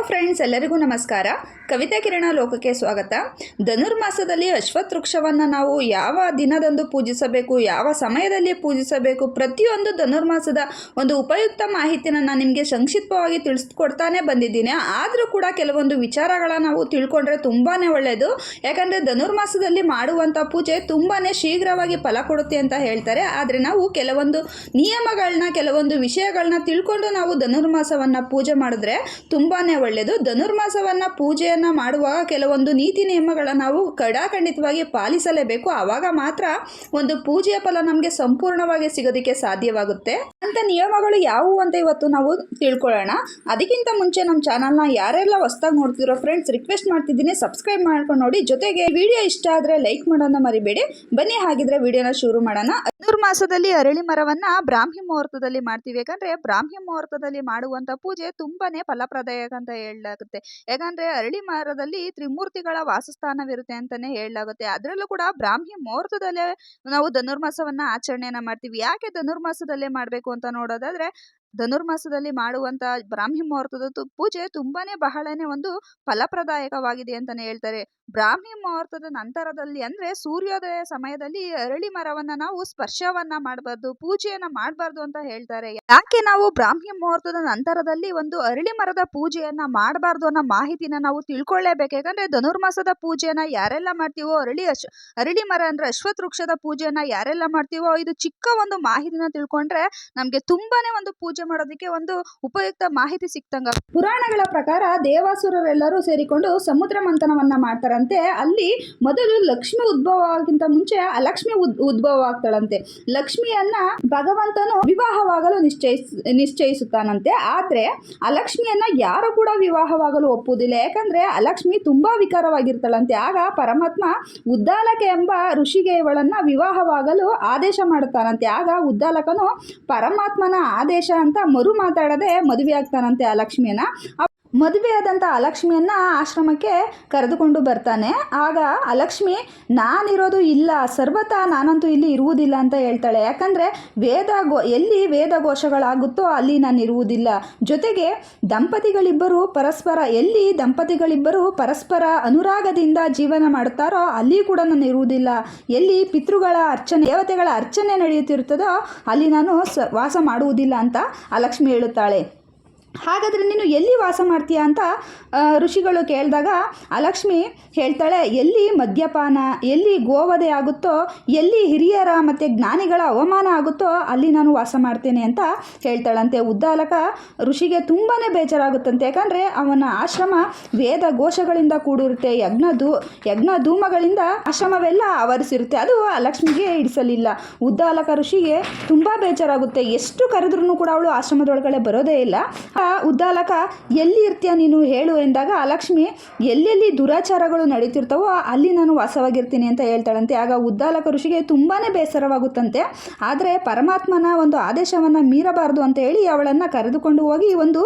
Hello friends ಎಲ್ಲರಿಗೂ ನಮಸ್ಕಾರ. ಕವಿತಾ ಕಿರಣ ಲೋಕಕ್ಕೆ ಸ್ವಾಗತ. ಧನುರ್ಮಾಸದಲ್ಲಿ ಅಶ್ವತ್ ವೃಕ್ಷವನ್ನು ನಾವು ಯಾವ ದಿನದಂದು ಪೂಜಿಸಬೇಕು, ಯಾವ ಸಮಯದಲ್ಲಿ ಪೂಜಿಸಬೇಕು ಪ್ರತಿಯೊಂದು ಧನುರ್ಮಾಸದ ಒಂದು ಉಪಯುಕ್ತ ಮಾಹಿತಿನ ನಾನು ನಿಮಗೆ ಸಂಕ್ಷಿಪ್ತವಾಗಿ ತಿಳಿಸ್ಕೊಡ್ತಾನೆ ಬಂದಿದ್ದೀನಿ. ಆದರೂ ಕೂಡ ಕೆಲವೊಂದು ವಿಚಾರಗಳನ್ನ ನಾವು ತಿಳ್ಕೊಂಡ್ರೆ ತುಂಬಾ ಒಳ್ಳೆಯದು ಯಾಕಂದರೆ ಧನುರ್ಮಾಸದಲ್ಲಿ ಮಾಡುವಂಥ ಪೂಜೆ ತುಂಬಾ ಶೀಘ್ರವಾಗಿ ಫಲ ಕೊಡುತ್ತೆ ಅಂತ ಹೇಳ್ತಾರೆ. ಆದರೆ ನಾವು ಕೆಲವೊಂದು ನಿಯಮಗಳನ್ನ ಕೆಲವೊಂದು ವಿಷಯಗಳನ್ನ ತಿಳ್ಕೊಂಡು ನಾವು ಧನುರ್ಮಾಸವನ್ನು ಪೂಜೆ ಮಾಡಿದ್ರೆ ತುಂಬಾ ಒಳ್ಳೆಯದು ಧನುರ್ಮಾಸವನ್ನು ಪೂಜೆಯನ್ನು ಮಾಡುವಾಗ ಕೆಲವೊಂದು ನೀತಿ ನಿಯಮಗಳನ್ನು ನಾವು ಕಡಾಖಂಡಿತವಾಗಿ ಪಾಲಿಸಲೇಬೇಕು. ಆವಾಗ ಮಾತ್ರ ಒಂದು ಪೂಜೆಯ ಫಲ ನಮಗೆ ಸಂಪೂರ್ಣವಾಗಿ ಸಿಗೋದಕ್ಕೆ ಸಾಧ್ಯವಾಗುತ್ತೆ. ಅಂತ ನಿಯಮಗಳು ಯಾವುವು ಅಂತ ಇವತ್ತು ನಾವು ತಿಳ್ಕೊಳ್ಳೋಣ. ಅದಕ್ಕಿಂತ ಮುಂಚೆ ನಮ್ಮ ಚಾನಲ್ನ ಯಾರೆಲ್ಲ ಹೊಸ್ದಾಗಿ ನೋಡ್ತಿರೋ ಫ್ರೆಂಡ್ಸ್ ರಿಕ್ವೆಸ್ಟ್ ಮಾಡ್ತಿದ್ದೀನಿ ಸಬ್ಸ್ಕ್ರೈಬ್ ಮಾಡ್ಕೊಂಡು ನೋಡಿ. ಜೊತೆಗೆ ವಿಡಿಯೋ ಇಷ್ಟ ಆದರೆ ಲೈಕ್ ಮಾಡೋಣ ಮರಿಬೇಡಿ. ಬನ್ನಿ, ಹಾಗಿದ್ರೆ ವಿಡಿಯೋನ ಶುರು ಮಾಡೋಣ. ಧನುರ್ಮಾಸದಲ್ಲಿ ಅರಳಿ ಮರವನ್ನ ಬ್ರಾಹ್ಮಿ ಮುಹೂರ್ತದಲ್ಲಿ ಮಾಡ್ತೀವಿ. ಯಾಕಂದ್ರೆ ಬ್ರಾಹ್ಮಿ ಮುಹೂರ್ತದಲ್ಲಿ ಮಾಡುವಂತ ಪೂಜೆ ತುಂಬಾನೇ ಫಲಪ್ರದಾಯಕ ಅಂತ ಹೇಳಲಾಗುತ್ತೆ. ಯಾಕಂದ್ರೆ ಅರಳಿ ಮಾರದಲ್ಲಿ ತ್ರಿಮೂರ್ತಿಗಳ ವಾಸಸ್ಥಾನವಿರುತ್ತೆ ಅಂತಾನೆ ಹೇಳಲಾಗುತ್ತೆ. ಅದರಲ್ಲೂ ಕೂಡ ಬ್ರಾಹ್ಮಿ ಮುಹೂರ್ತದಲ್ಲೇ ನಾವು ಧನುರ್ಮಾಸವನ್ನ ಆಚರಣೆಯನ್ನ ಮಾಡ್ತೀವಿ. ಯಾಕೆ ಧನುರ್ಮಾಸದಲ್ಲೇ ಮಾಡಬೇಕು ಅಂತ ನೋಡೋದಾದ್ರೆ ಧನುರ್ಮಾಸದಲ್ಲಿ ಮಾಡುವಂತ ಬ್ರಾಹ್ಮಿ ಮುಹೂರ್ತದ ಪೂಜೆ ತುಂಬಾನೇ ಬಹಳನೇ ಒಂದು ಫಲಪ್ರದಾಯಕವಾಗಿದೆ ಅಂತಾನೆ ಹೇಳ್ತಾರೆ. ಬ್ರಾಹ್ಮಿ ಮುಹೂರ್ತದ ನಂತರದಲ್ಲಿ ಅಂದ್ರೆ ಸೂರ್ಯೋದಯ ಸಮಯದಲ್ಲಿ ಅರಳಿ ಮರವನ್ನ ನಾವು ಸ್ಪರ್ಶವನ್ನ ಮಾಡಬಾರ್ದು, ಪೂಜೆಯನ್ನ ಮಾಡಬಾರ್ದು ಅಂತ ಹೇಳ್ತಾರೆ. ಯಾಕೆ ನಾವು ಬ್ರಾಹ್ಮಿ ಮುಹೂರ್ತದ ನಂತರದಲ್ಲಿ ಒಂದು ಅರಳಿ ಮರದ ಪೂಜೆಯನ್ನ ಮಾಡಬಾರ್ದು ಅನ್ನೋ ಮಾಹಿತಿನ ನಾವು ತಿಳ್ಕೊಳ್ಳೇಬೇಕು. ಯಾಕಂದ್ರೆ ಧನುರ್ಮಾಸದ ಪೂಜೆಯನ್ನ ಯಾರೆಲ್ಲ ಮಾಡ್ತೀವೋ, ಅರಳಿ ಅಶ್, ಅರಳಿ ಮರ ಅಂದ್ರೆ ಅಶ್ವತ್ಥ ವೃಕ್ಷದ ಪೂಜೆಯನ್ನ ಯಾರೆಲ್ಲ ಮಾಡ್ತೀವೋ, ಇದು ಚಿಕ್ಕ ಒಂದು ಮಾಹಿತಿನ ತಿಳ್ಕೊಂಡ್ರೆ ನಮ್ಗೆ ತುಂಬಾನೇ ಒಂದು ಪೂಜೆ ಮಾಡೋದಕ್ಕೆ ಒಂದು ಉಪಯುಕ್ತ ಮಾಹಿತಿ ಸಿಕ್ತಂಗ. ಪುರಾಣಗಳ ಪ್ರಕಾರ ದೇವಾಸುರರೆಲ್ಲರೂ ಸೇರಿಕೊಂಡು ಸಮುದ್ರ ಮಂಥನವನ್ನ ಮಾಡ್ತಾರಂತೆ. ಅಲ್ಲಿ ಮೊದಲು ಲಕ್ಷ್ಮಿ ಉದ್ಭವ ಆಗಿಂತ ಮುಂಚೆ ಅಲಕ್ಷ್ಮಿ ಉದ್- ಉದ್ಭವ ಆಗ್ತಾಳಂತೆ. ಲಕ್ಷ್ಮಿಯನ್ನ ಭಗವಂತನು ವಿವಾಹವಾಗಲು ನಿಶ್ಚಯಿಸ್ ನಿಶ್ಚಯಿಸುತ್ತಾನಂತೆ. ಆದ್ರೆ ಅಲಕ್ಷ್ಮಿಯನ್ನ ಯಾರು ಕೂಡ ವಿವಾಹವಾಗಲು ಒಪ್ಪುವುದಿಲ್ಲ. ಯಾಕಂದ್ರೆ ಅಲಕ್ಷ್ಮಿ ತುಂಬಾ ವಿಕಾರವಾಗಿರ್ತಾಳಂತೆ. ಆಗ ಪರಮಾತ್ಮ ಉದ್ದಾಲಕ ಎಂಬ ಋಷಿಗೆ ಇವಳನ್ನ ವಿವಾಹವಾಗಲು ಆದೇಶ ಮಾಡುತ್ತಾನಂತೆ. ಆಗ ಉದ್ದಾಲಕನು ಪರಮಾತ್ಮನ ಆದೇಶ ಅಂತ ಮರು ಮಾತಾಡದೆ ಮದುವೆ ಆಗ್ತಾನಂತೆ ಆ ಲಕ್ಷ್ಮಿಯನ್ನ. ಮದುವೆಯಾದಂಥ ಅಲಕ್ಷ್ಮಿಯನ್ನು ಆಶ್ರಮಕ್ಕೆ ಕರೆದುಕೊಂಡು ಬರ್ತಾನೆ. ಆಗ ಅಲಕ್ಷ್ಮಿ, ನಾನಿರೋದು ಇಲ್ಲ, ಸರ್ವತಾ ನಾನಂತೂ ಇಲ್ಲಿ ಇರುವುದಿಲ್ಲ ಅಂತ ಹೇಳ್ತಾಳೆ. ಯಾಕಂದರೆ ವೇದ ಗೋ, ಎಲ್ಲಿ ವೇದ ಘೋಷಗಳಾಗುತ್ತೋ ಅಲ್ಲಿ ನಾನು ಇರುವುದಿಲ್ಲ. ಜೊತೆಗೆ ದಂಪತಿಗಳಿಬ್ಬರು ಪರಸ್ಪರ, ಎಲ್ಲಿ ದಂಪತಿಗಳಿಬ್ಬರು ಪರಸ್ಪರ ಅನುರಾಗದಿಂದ ಜೀವನ ಮಾಡುತ್ತಾರೋ ಅಲ್ಲಿ ಕೂಡ ನಾನು ಇರುವುದಿಲ್ಲ. ಎಲ್ಲಿ ಪಿತೃಗಳ ಅರ್ಚನೆ, ದೇವತೆಗಳ ಅರ್ಚನೆ ನಡೆಯುತ್ತಿರುತ್ತದೋ ಅಲ್ಲಿ ನಾನು ವಾಸ ಮಾಡುವುದಿಲ್ಲ ಅಂತ ಅಲಕ್ಷ್ಮಿ ಹೇಳುತ್ತಾಳೆ. ಹಾಗಾದರೆ ನೀನು ಎಲ್ಲಿ ವಾಸ ಮಾಡ್ತೀಯಾ ಅಂತ ಋಷಿಗಳು ಕೇಳಿದಾಗ, ಅಲಕ್ಷ್ಮಿ ಹೇಳ್ತಾಳೆ, ಎಲ್ಲಿ ಮದ್ಯಪಾನ, ಎಲ್ಲಿ ಗೋವಧೆ ಆಗುತ್ತೋ, ಎಲ್ಲಿ ಹಿರಿಯರ ಮತ್ತು ಜ್ಞಾನಿಗಳ ಅವಮಾನ ಆಗುತ್ತೋ, ಅಲ್ಲಿ ನಾನು ವಾಸ ಮಾಡ್ತೇನೆ ಅಂತ ಹೇಳ್ತಾಳಂತೆ ಉದ್ದಾಲಕ. ಋಷಿಗೆ ತುಂಬಾ ಬೇಜಾರಾಗುತ್ತಂತೆ, ಯಾಕಂದರೆ ಅವನ ಆಶ್ರಮ ವೇದ ಘೋಷಗಳಿಂದ ಕೂಡಿರುತ್ತೆ, ಯಜ್ಞ ಧೂ, ಯಜ್ಞ ಧೂಮಗಳಿಂದ ಆಶ್ರಮವೆಲ್ಲ ಆವರಿಸಿರುತ್ತೆ, ಅದು ಲಕ್ಷ್ಮಿಗೆ ಹಿಡಿಸಲಿಲ್ಲ. ಉದ್ದಾಲಕ ಋಷಿಗೆ ತುಂಬ ಬೇಜಾರಾಗುತ್ತೆ, ಎಷ್ಟು ಕರೆದ್ರೂ ಕೂಡ ಅವಳು ಆಶ್ರಮದೊಳಗಡೆ ಬರೋದೇ ಇಲ್ಲ. ಉದ್ದಾಲಕ ಎಲ್ಲಿ ಇರ್ತೀಯ ನೀನು ಹೇಳು ಎಂದಾಗ ಲಕ್ಷ್ಮಿ, ಎಲ್ಲೆಲ್ಲಿ ದುರಾಚಾರಗಳು ನಡೀತಿರ್ತಾವೋ ಅಲ್ಲಿ ನಾನು ವಾಸವಾಗಿರ್ತೀನಿ ಅಂತ ಹೇಳ್ತಾಳಂತೆ. ಆಗ ಉದ್ದಾಲಕ ಋಷಿಗೆ ತುಂಬಾ ಬೇಸರವಾಗುತ್ತಂತೆ. ಆದರೆ ಪರಮಾತ್ಮನ ಒಂದು ಆದೇಶವನ್ನು ಮೀರಬಾರದು ಅಂತ ಹೇಳಿ ಅವಳನ್ನು ಕರೆದುಕೊಂಡು ಹೋಗಿ ಒಂದು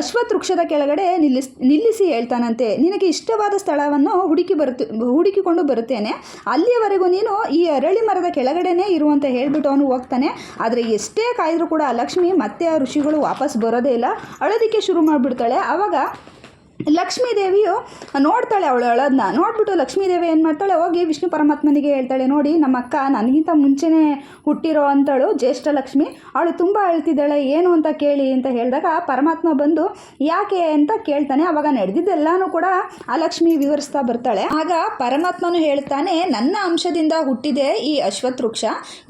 ಅಶ್ವತ್ಥ ವೃಕ್ಷದ ಕೆಳಗಡೆ ನಿಲ್ಲಿಸ್, ನಿಲ್ಲಿಸಿ ಹೇಳ್ತಾನಂತೆ. ನಿನಗೆ ಇಷ್ಟವಾದ ಸ್ಥಳವನ್ನು ಹುಡುಕಿ ಬರುತ್ತೆ, ಹುಡುಕಿಕೊಂಡು ಬರುತ್ತೇನೆ. ಅಲ್ಲಿಯವರೆಗೂ ನೀನು ಈ ಅರಳಿ ಮರದ ಕೆಳಗಡೆನೇ ಇರು ಅಂತ ಹೇಳ್ಬಿಟ್ಟು ಅವನು ಹೋಗ್ತಾನೆ. ಆದರೆ ಎಷ್ಟೇ ಕಾಯ್ದರೂ ಕೂಡ ಲಕ್ಷ್ಮಿ ಮತ್ತೆ ಆ ಋಷಿಗಳು ವಾಪಸ್ ಬರೋದೇ ಇಲ್ಲ. ಅಳೋದಕ್ಕೆ ಶುರು ಮಾಡಿಬಿಡ್ತಾಳೆ. ಆವಾಗ ಲಕ್ಷ್ಮೀ ದೇವಿಯು ನೋಡ್ತಾಳೆ ಅವಳು ಅಳೋದನ್ನ ನೋಡ್ಬಿಟ್ಟು ಲಕ್ಷ್ಮೀದೇವಿ ಏನು ಮಾಡ್ತಾಳೆ? ಹೋಗಿ ವಿಷ್ಣು ಪರಮಾತ್ಮನಿಗೆ ಹೇಳ್ತಾಳೆ, ನೋಡಿ ನಮ್ಮ ಅಕ್ಕ ನನಗಿಂತ ಮುಂಚೆನೇ ಹುಟ್ಟಿರೋ ಅಂತಳು ಜ್ಯೇಷ್ಠ ಲಕ್ಷ್ಮಿ. ಅವಳು ತುಂಬ ಅಳ್ತಿದ್ದಾಳೆ, ಏನು ಅಂತ ಕೇಳಿ ಅಂತ ಹೇಳಿದಾಗ ಪರಮಾತ್ಮ ಬಂದು, ಯಾಕೆ ಅಂತ ಕೇಳ್ತಾನೆ. ಅವಾಗ ನಡೆದಿದ್ದೆಲ್ಲಾನು ಕೂಡ ಆ ಲಕ್ಷ್ಮಿ ವಿವರಿಸ್ತಾ ಬರ್ತಾಳೆ. ಆಗ ಪರಮಾತ್ಮನು ಹೇಳ್ತಾನೆ, ನನ್ನ ಅಂಶದಿಂದ ಹುಟ್ಟಿದೆ ಈ ಅಶ್ವತ್ಥ ವೃಕ್ಷ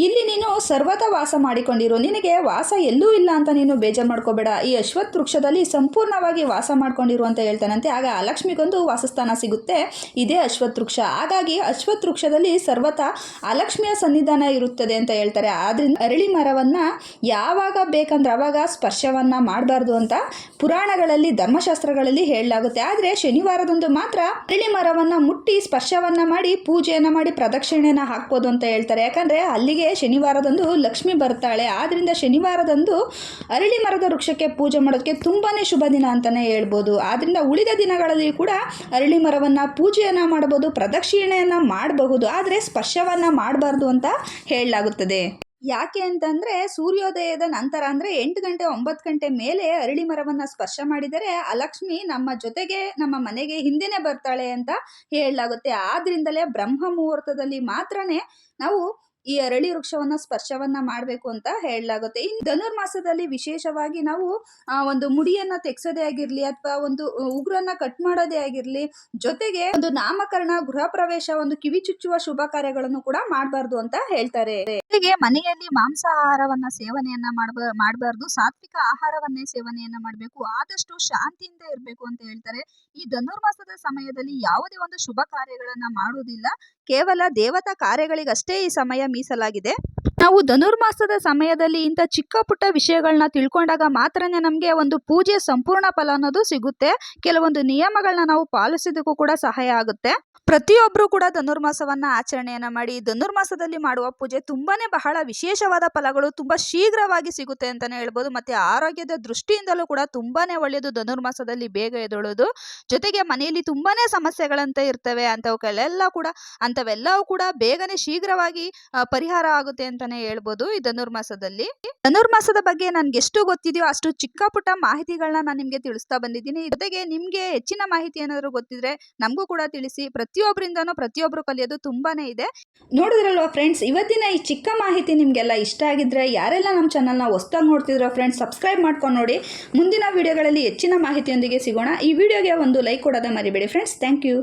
ಇಲ್ಲಿ ನೀನು ಸರ್ವತ ವಾಸ ಮಾಡಿಕೊಂಡಿರು. ನಿನಗೆ ವಾಸ ಎಲ್ಲೂ ಇಲ್ಲ ಅಂತ ನೀನು ಬೇಜಾರು ಮಾಡ್ಕೋಬೇಡ. ಈ ಅಶ್ವತ್ವೃಕ್ಷದಲ್ಲಿ ಸಂಪೂರ್ಣವಾಗಿ ವಾಸ ಮಾಡ್ಕೊಂಡಿರು ಅಂತ ಹೇಳ್ತಾನಂತೆ. ಆಗ ಆ ಲಕ್ಷ್ಮಿಗೊಂದು ವಾಸಸ್ಥಾನ ಸಿಗುತ್ತೆ. ಇದೇ ಅಶ್ವತ್ಥ ವೃಕ್ಷ ಹಾಗಾಗಿ ಅಶ್ವತ್ಥ ವೃಕ್ಷದಲ್ಲಿ ಸರ್ವತ ಅಲಕ್ಷ್ಮಿಯ ಸನ್ನಿಧಾನ ಇರುತ್ತದೆ ಅಂತ ಹೇಳ್ತಾರೆ. ಆದ್ರಿಂದ ಅರಳಿ ಮರವನ್ನ ಯಾವಾಗ ಬೇಕಂದ್ರೆ ಅವಾಗ ಸ್ಪರ್ಶವನ್ನ ಮಾಡಬಾರ್ದು ಅಂತ ಪುರಾಣಗಳಲ್ಲಿ, ಧರ್ಮಶಾಸ್ತ್ರಗಳಲ್ಲಿ ಹೇಳಲಾಗುತ್ತೆ. ಆದರೆ ಶನಿವಾರದಂದು ಮಾತ್ರ ಅರಳಿ ಮರವನ್ನ ಮುಟ್ಟಿ ಸ್ಪರ್ಶವನ್ನ ಮಾಡಿ ಪೂಜೆಯನ್ನ ಮಾಡಿ ಪ್ರದಕ್ಷಿಣೆನ ಹಾಕ್ಬೋದು ಅಂತ ಹೇಳ್ತಾರೆ. ಯಾಕಂದ್ರೆ ಅಲ್ಲಿಗೆ ಶನಿವಾರದಂದು ಲಕ್ಷ್ಮಿ ಬರ್ತಾಳೆ. ಆದ್ರಿಂದ ಶನಿವಾರದಂದು ಅರಳಿ ಮರದ ವೃಕ್ಷಕ್ಕೆ ಪೂಜೆ ಮಾಡೋದಕ್ಕೆ ತುಂಬಾನೇ ಶುಭ ದಿನ ಅಂತಾನೆ ಹೇಳ್ಬೋದು. ಆದ್ರಿಂದ ಉಳಿದ ದಿನಗಳಲ್ಲಿ ಕೂಡ ಅರಳಿ ಮರವನ್ನು ಪೂಜೆಯನ್ನು ಮಾಡಬಹುದು, ಪ್ರದಕ್ಷಿಣೆಯನ್ನು ಮಾಡಬಹುದು. ಆದರೆ ಸ್ಪರ್ಶವನ್ನು ಮಾಡಬಾರ್ದು ಅಂತ ಹೇಳಲಾಗುತ್ತದೆ. ಯಾಕೆ ಅಂತಂದರೆ ಸೂರ್ಯೋದಯದ ನಂತರ ಅಂದರೆ ಎಂಟು ಗಂಟೆ ಒಂಬತ್ತು ಗಂಟೆ ಮೇಲೆ ಅರಳಿ ಮರವನ್ನು ಸ್ಪರ್ಶ ಮಾಡಿದರೆ ಅಲಕ್ಷ್ಮಿ ನಮ್ಮ ಜೊತೆಗೆ, ನಮ್ಮ ಮನೆಗೆ ಹಿಂದೆನೆ ಬರ್ತಾಳೆ ಅಂತ ಹೇಳಲಾಗುತ್ತೆ. ಆದ್ದರಿಂದಲೇ ಬ್ರಹ್ಮ ಮುಹೂರ್ತದಲ್ಲಿ ಮಾತ್ರನೇ ನಾವು ಈ ಅರಳಿ ವೃಕ್ಷವನ್ನ ಸ್ಪರ್ಶವನ್ನ ಮಾಡಬೇಕು ಅಂತ ಹೇಳಲಾಗುತ್ತೆ. ಇನ್ನು ಧನುರ್ಮಾಸದಲ್ಲಿ ವಿಶೇಷವಾಗಿ ನಾವು ಒಂದು ಮುಡಿಯನ್ನ ತೆಗ್ಸೋದೇ ಆಗಿರ್ಲಿ ಅಥವಾ ಒಂದು ಉಗ್ರನ್ನ ಕಟ್ ಮಾಡೋದೇ ಆಗಿರ್ಲಿ, ಜೊತೆಗೆ ಒಂದು ನಾಮಕರಣ ಗೃಹ ಪ್ರವೇಶ ಒಂದು ಕಿವಿ ಚುಚ್ಚುವ ಶುಭ ಕಾರ್ಯಗಳನ್ನು ಕೂಡ ಮಾಡಬಾರ್ದು ಅಂತ ಹೇಳ್ತಾರೆ. ಜೊತೆಗೆ ಮನೆಯಲ್ಲಿ ಮಾಂಸಾಹಾರವನ್ನ ಸೇವನೆಯನ್ನ ಮಾಡ್ಬ, ಮಾಡಬಾರ್ದು. ಸಾತ್ವಿಕ ಆಹಾರವನ್ನೇ ಸೇವನೆಯನ್ನ ಮಾಡಬೇಕು. ಆದಷ್ಟು ಶಾಂತಿಯಿಂದ ಇರಬೇಕು ಅಂತ ಹೇಳ್ತಾರೆ. ಈ ಧನುರ್ಮಾಸದ ಸಮಯದಲ್ಲಿ ಯಾವುದೇ ಒಂದು ಶುಭ ಕಾರ್ಯಗಳನ್ನ ಮಾಡುವುದಿಲ್ಲ. ಕೇವಲ ದೇವತಾ ಕಾರ್ಯಗಳಿಗಷ್ಟೇ ಈ ಸಮಯ ಮೀಸಲಾಗಿದೆ. ನಾವು ಧನುರ್ಮಾಸದ ಸಮಯದಲ್ಲಿ ಇಂಥ ಚಿಕ್ಕ ಪುಟ್ಟ ವಿಷಯಗಳನ್ನ ತಿಳ್ಕೊಂಡಾಗ ಮಾತ್ರನೇ ನಮಗೆ ಒಂದು ಪೂಜೆ ಸಂಪೂರ್ಣ ಫಲ ಅನ್ನೋದು ಸಿಗುತ್ತೆ. ಕೆಲವೊಂದು ನಿಯಮಗಳನ್ನ ನಾವು ಪಾಲಿಸೋದಕ್ಕೂ ಕೂಡ ಸಹಾಯ ಆಗುತ್ತೆ. ಪ್ರತಿಯೊಬ್ಬರು ಕೂಡ ಧನುರ್ಮಾಸವನ್ನ ಆಚರಣೆಯನ್ನ ಮಾಡಿ, ಧನುರ್ಮಾಸದಲ್ಲಿ ಮಾಡುವ ಪೂಜೆ ತುಂಬಾನೇ ಬಹಳ ವಿಶೇಷವಾದ ಫಲಗಳು ತುಂಬಾ ಶೀಘ್ರವಾಗಿ ಸಿಗುತ್ತೆ ಅಂತಾನೆ ಹೇಳ್ಬೋದು. ಮತ್ತೆ ಆರೋಗ್ಯದ ದೃಷ್ಟಿಯಿಂದಲೂ ಕೂಡ ತುಂಬಾನೇ ಒಳ್ಳೆಯದು ಧನುರ್ಮಾಸದಲ್ಲಿ ಬೇಗ ಎದ್ದೇಳೋದು ಜೊತೆಗೆ ಮನೆಯಲ್ಲಿ ತುಂಬಾನೇ ಸಮಸ್ಯೆಗಳಂತ ಇರ್ತವೆ ಅಂತವುಗಳೆಲ್ಲ ಕೂಡ ಅಂತವೆಲ್ಲವೂ ಕೂಡ ಬೇಗನೆ ಶೀಘ್ರವಾಗಿ ಪರಿಹಾರ ಆಗುತ್ತೆ ಅಂತಾನೆ ಹೇಳ್ಬೋದು ಈ ಧನುರ್ಮಾಸದಲ್ಲಿ ಧನುರ್ಮಾಸದ ಬಗ್ಗೆ ನನ್ಗೆ ಎಷ್ಟು ಗೊತ್ತಿದೆಯೋ ಅಷ್ಟು ಚಿಕ್ಕ ಪುಟ್ಟ ಮಾಹಿತಿಗಳನ್ನ ನಾನು ನಿಮ್ಗೆ ತಿಳಿಸ್ತಾ ಬಂದಿದ್ದೀನಿ. ಜೊತೆಗೆ ನಿಮ್ಗೆ ಹೆಚ್ಚಿನ ಮಾಹಿತಿ ಏನಾದ್ರು ಗೊತ್ತಿದ್ರೆ ನಮಗೂ ಕೂಡ ತಿಳಿಸಿ. ಪ್ರತಿಯೊಬ್ಬರಿಂದನೂ ಪ್ರತಿಯೊಬ್ಬರು ಕಲಿಯೋದು ತುಂಬಾನೇ ಇದೆ. ನೋಡಿದ್ರಲ್ವಾ ಫ್ರೆಂಡ್ಸ್ ಇವತ್ತಿನ ಈ ಚಿಕ್ಕ ಮಾಹಿತಿ ನಿಮ್ಗೆಲ್ಲ ಇಷ್ಟ ಆಗಿದ್ರೆ ಯಾರೆಲ್ಲ ನಮ್ಮ ಚಾನಲ್ನ ಹೊಸ್ದಾಗಿ ನೋಡ್ತಿದ್ರೋ ಫ್ರೆಂಡ್ಸ್ ಸಬ್ಸ್ಕ್ರೈಬ್ ಮಾಡ್ಕೊಂಡು ನೋಡಿ. ಮುಂದಿನ ವಿಡಿಯೋಗಳಲ್ಲಿ ಹೆಚ್ಚಿನ ಮಾಹಿತಿಯೊಂದಿಗೆ ಸಿಗೋಣ. ಈ ವಿಡಿಯೋಗೆ ಒಂದು ಲೈಕ್ ಕೊಡೋದ ಮರಿಬೇಡಿ ಫ್ರೆಂಡ್ಸ್ ಥ್ಯಾಂಕ್ ಯು